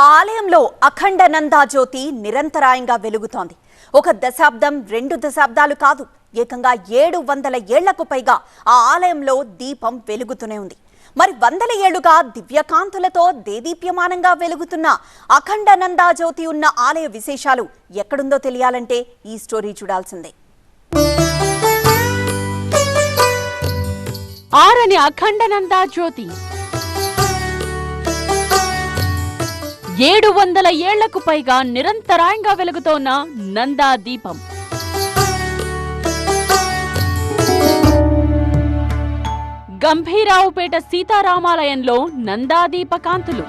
ఆ ఆలయంలో అఖండ నందాజ్యోతి నిరంతరాయంగా వెలుగుతోంది. ఒక దశాబ్దం రెండు దశాబ్దాలు కాదు ఏకంగా ఏడు వందల ఏళ్ళకు పైగా ఆ ఆలయంలో దీపం వెలుగుతూనే ఉంది. మరి వందల ఏళ్ళుగా దివ్యకాంతులతో దేదీప్యమానంగా వెలుగుతున్న అఖండ నందాజ్యోతి ఉన్న ఆలయ విశేషాలు ఎక్కడుందో తెలియాలంటే ఈ స్టోరీ చూడాల్సిందే. ఆరని అఖండనందా జ్యోతి. ఏడు వందల ఏళ్ళకు పైగా నిరంతరాయంగా వెలుగుతోన్న నందా దీపం. గంభీరావుపేట సీతారామాలయంలో నందాదీప కాంతులు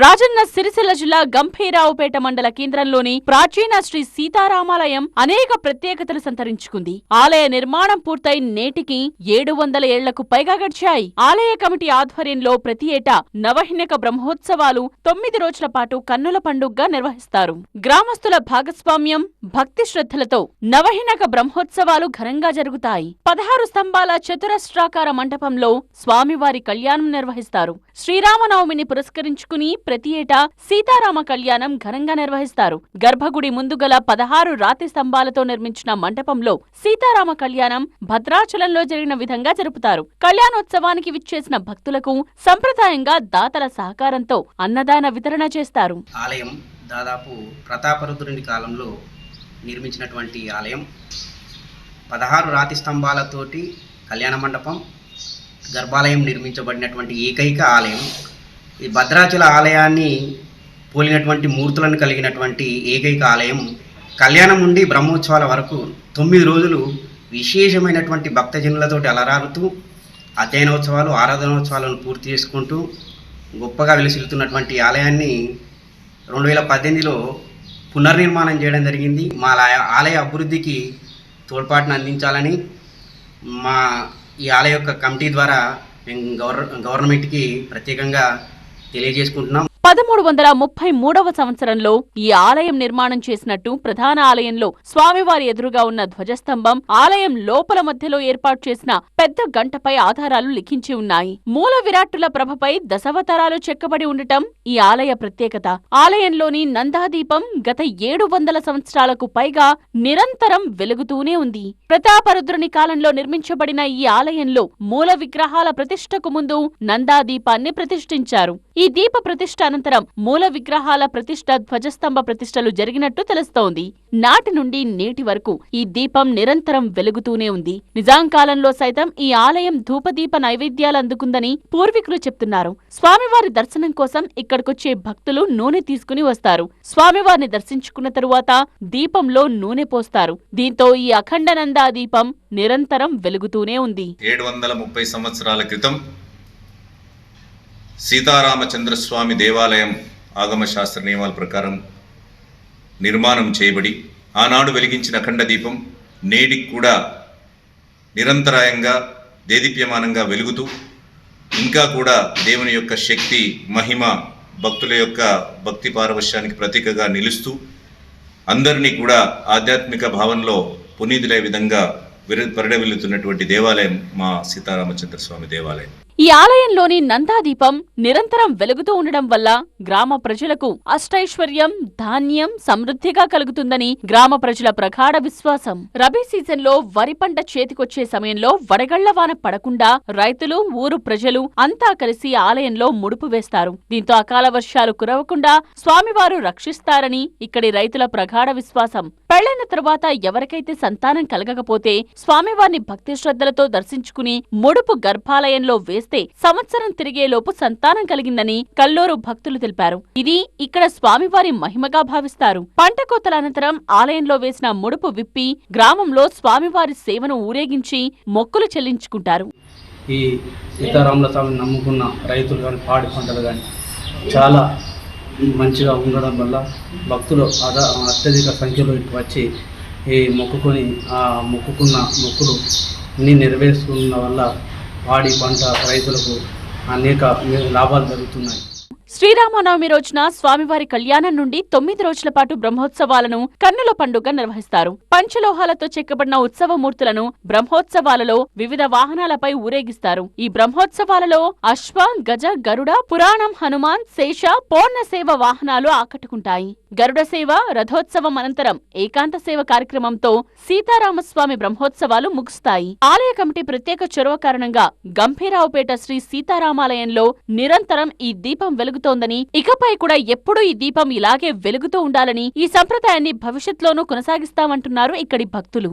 రాజన్న సిరిసిల్ల జిల్లా గంభీరావుపేట మండల కేంద్రంలోని ప్రాచీన శ్రీ సీతారామాలయం అనేక ప్రత్యేకతలు సంతరించుకుంది. ఆలయ నిర్మాణం పూర్తయి నేటికి ఏడు వందల ఏళ్ళకు పైగా గడిచాయి. ఆలయ కమిటీ ఆధ్వర్యంలో ప్రతి ఏటా నవహినక బ్రహ్మోత్సవాలు తొమ్మిది రోజుల పాటు కన్నుల పండుగగా నిర్వహిస్తారు. గ్రామస్తుల భాగస్వామ్యం భక్తి శ్రద్ధలతో నవహినక బ్రహ్మోత్సవాలు ఘనంగా జరుగుతాయి. పదహారు స్తంభాల చతురస్రాకార మంటపంలో స్వామివారి కళ్యాణం నిర్వహిస్తారు. శ్రీరామనవమిని పురస్కరించుకుని ప్రతి ఏటా సీతారామ కళ్యాణం ఘనంగా నిర్వహిస్తారు. గర్భగుడి ముందు గల పదహారు రాతి స్తంభాలతో నిర్మించిన మంటపంలో సీతారామ కళ్యాణం భద్రాచలంలో జరిగిన విధంగా జరుపుతారు. కళ్యాణోత్సవానికి విచ్చేసిన భక్తులకు సంప్రదాయంగా దాతల సహకారంతో అన్నదాన వితరణ చేస్తారు. ఆలయం దాదాపు ప్రతాపరుద్రుని కాలంలో నిర్మించినటువంటి ఆలయం. పదహారు రాతి స్తంభాలతోటి కళ్యాణ మండపం గర్భాలయం నిర్మించబడినటువంటి ఏకైక ఆలయం. ఈ భద్రాచల ఆలయాన్ని పోలినటువంటి మూర్తులను కలిగినటువంటి ఏకైక ఆలయం. కళ్యాణం నుండి బ్రహ్మోత్సవాల వరకు తొమ్మిది రోజులు విశేషమైనటువంటి భక్తజనులతోటి అలరారుతూ అధ్యయనోత్సవాలు ఆరాధనోత్సవాలను పూర్తి చేసుకుంటూ గొప్పగా వెలిసిల్లుతున్నటువంటి ఆలయాన్ని రెండు వేల పద్దెనిమిదిలో పునర్నిర్మాణం చేయడం జరిగింది. మా ఆలయ అభివృద్ధికి తోడ్పాటును అందించాలని మా ఈ ఆలయ యొక్క కమిటీ ద్వారా మేము గవర్ గవర్నమెంట్కి ప్రత్యేకంగా తెలియజేసుకుంటున్నాం. పదమూడు వందల ముప్పై మూడవ సంవత్సరంలో ఈ ఆలయం నిర్మాణం చేసినట్టు ప్రధాన ఆలయంలో స్వామివారి ఎదురుగా ఉన్న ధ్వజస్తంభం ఆలయం లోపల మధ్యలో ఏర్పాటు చేసిన పెద్ద గంటపై ఆధారాలు లిఖించి ఉన్నాయి. మూల విరాట్టుల ప్రభపై దశవతారాలు చెక్కబడి ఉండటం ఈ ఆలయ ప్రత్యేకత. ఆలయంలోని నందాదీపం గత ఏడు వందల సంవత్సరాలకు పైగా నిరంతరం వెలుగుతూనే ఉంది. ప్రతాపరుద్రుని కాలంలో నిర్మించబడిన ఈ ఆలయంలో మూల విగ్రహాల ప్రతిష్టకు ముందు నందాదీపాన్ని ప్రతిష్ఠించారు. ఈ దీప ప్రతిష్ట అనంతరం మూల విగ్రహాల ప్రతిష్ఠ ధ్వజస్తంభ ప్రతిష్టలు జరిగినట్టు తెలుస్తోంది. నాటి నుండి నేటి వరకు ఈ దీపం నిరంతరం వెలుగుతూనే ఉంది. నిజాం కాలంలో సైతం ఈ ఆలయం ధూపదీప నైవేద్యాలు అందుకుందని పూర్వీకులు చెప్తున్నారు. స్వామివారి దర్శనం కోసం ఇక్కడికొచ్చే భక్తులు నూనె తీసుకుని వస్తారు. స్వామివారిని దర్శించుకున్న తరువాత దీపంలో నూనె పోస్తారు. దీంతో ఈ అఖండనందా దీపం నిరంతరం వెలుగుతూనే ఉంది. ఏడు వందల ముప్పై సంవత్సరాల క్రితం సీతారామచంద్రస్వామి దేవాలయం ఆగమ శాస్త్ర నియమాల ప్రకారం నిర్మాణం చేయబడి ఆనాడు వెలిగించిన అఖండ దీపం నేటికి కూడా నిరంతరాయంగా దేదీప్యమానంగా వెలుగుతూ ఇంకా కూడా దేవుని యొక్క శక్తి మహిమ భక్తుల యొక్క భక్తి పారవశ్యానికి ప్రతీకగా నిలుస్తూ అందరినీ కూడా ఆధ్యాత్మిక భావంలో పునీతులే విధంగా విర పరిడవిల్లుతున్నటువంటి దేవాలయం మా సీతారామచంద్ర స్వామి దేవాలయం. ఈ ఆలయంలోని నందాదీపం నిరంతరం వెలుగుతూ ఉండడం వల్ల గ్రామ ప్రజలకు అష్టైశ్వర్యం ధాన్యం సమృద్ధిగా కలుగుతుందని గ్రామ ప్రజల ప్రగాఢ విశ్వాసం. రబీ సీజన్లో వరి పంట చేతికొచ్చే సమయంలో వడగళ్ళ వాన పడకుండా రైతులు ఊరు ప్రజలు అంతా కలిసి ఆలయంలో ముడుపు వేస్తారు. దీంతో అకాల వర్షాలు కురవకుండా స్వామివారు రక్షిస్తారని ఇక్కడి రైతుల ప్రగాఢ విశ్వాసం. పెళ్ళైన తరువాత ఎవరికైతే సంతానం కలగకపోతే స్వామివారిని భక్తి శ్రద్ధలతో దర్శించుకుని ముడుపు గర్భాలయంలో వేస్తారు. చేస్తే సంవత్సరం తిరిగేలోపు సంతానం కలిగిందని కల్లోరు భక్తులు తెలిపారు. ఇది ఇక్కడ స్వామివారి మహిమగా భావిస్తారు. పంట కోతల అనంతరం ఆలయంలో వేసిన ముడుపు విప్పి గ్రామంలో స్వామివారి సేవను ఊరేగించి మొక్కులు చెల్లించుకుంటారు. ఈ సీతారాముల స్వామిని నమ్ముకున్న రైతులు కానీ పాడి పంటలు కానీ చాలా మంచిగా ఉండడం వల్ల భక్తులు అదా అత్యధిక సంఖ్యలో ఇటు వచ్చి ఈ మొక్కుకొని ఆ మొక్కుకున్న మొక్కులు అన్నీ నెరవేర్చుకున్న వల్ల పాడి పంట రైతులకు అనేక లాభాలు జరుగుతున్నాయి. శ్రీరామనవమి రోజున స్వామివారి కళ్యాణం నుండి తొమ్మిది రోజుల పాటు బ్రహ్మోత్సవాలను కన్నుల పండుగ నిర్వహిస్తారు. పంచలోహాలతో చెక్కబడిన ఉత్సవమూర్తులను బ్రహ్మోత్సవాలలో వివిధ వాహనాలపై ఊరేగిస్తారు. ఈ బ్రహ్మోత్సవాలలో అశ్వ గజ గరుడ పురాణం హనుమాన్ శేష పూర్ణ సేవ వాహనాలు ఆకట్టుకుంటాయి. గరుడ సేవ రథోత్సవం అనంతరం ఏకాంత సేవ కార్యక్రమంతో సీతారామస్వామి బ్రహ్మోత్సవాలు ముగుస్తాయి. ఆలయ కమిటీ ప్రత్యేక చొరవ కారణంగా గంభీరావుపేట శ్రీ సీతారామాలయంలో నిరంతరం ఈ దీపం వెలుగు వెలుగుతోందని ఇకపై కూడా ఎప్పుడూ ఈ దీపం ఇలాగే వెలుగుతూ ఉండాలని ఈ సంప్రదాయాన్ని భవిష్యత్తులోనూ కొనసాగిస్తామంటున్నారు ఇక్కడి భక్తులు.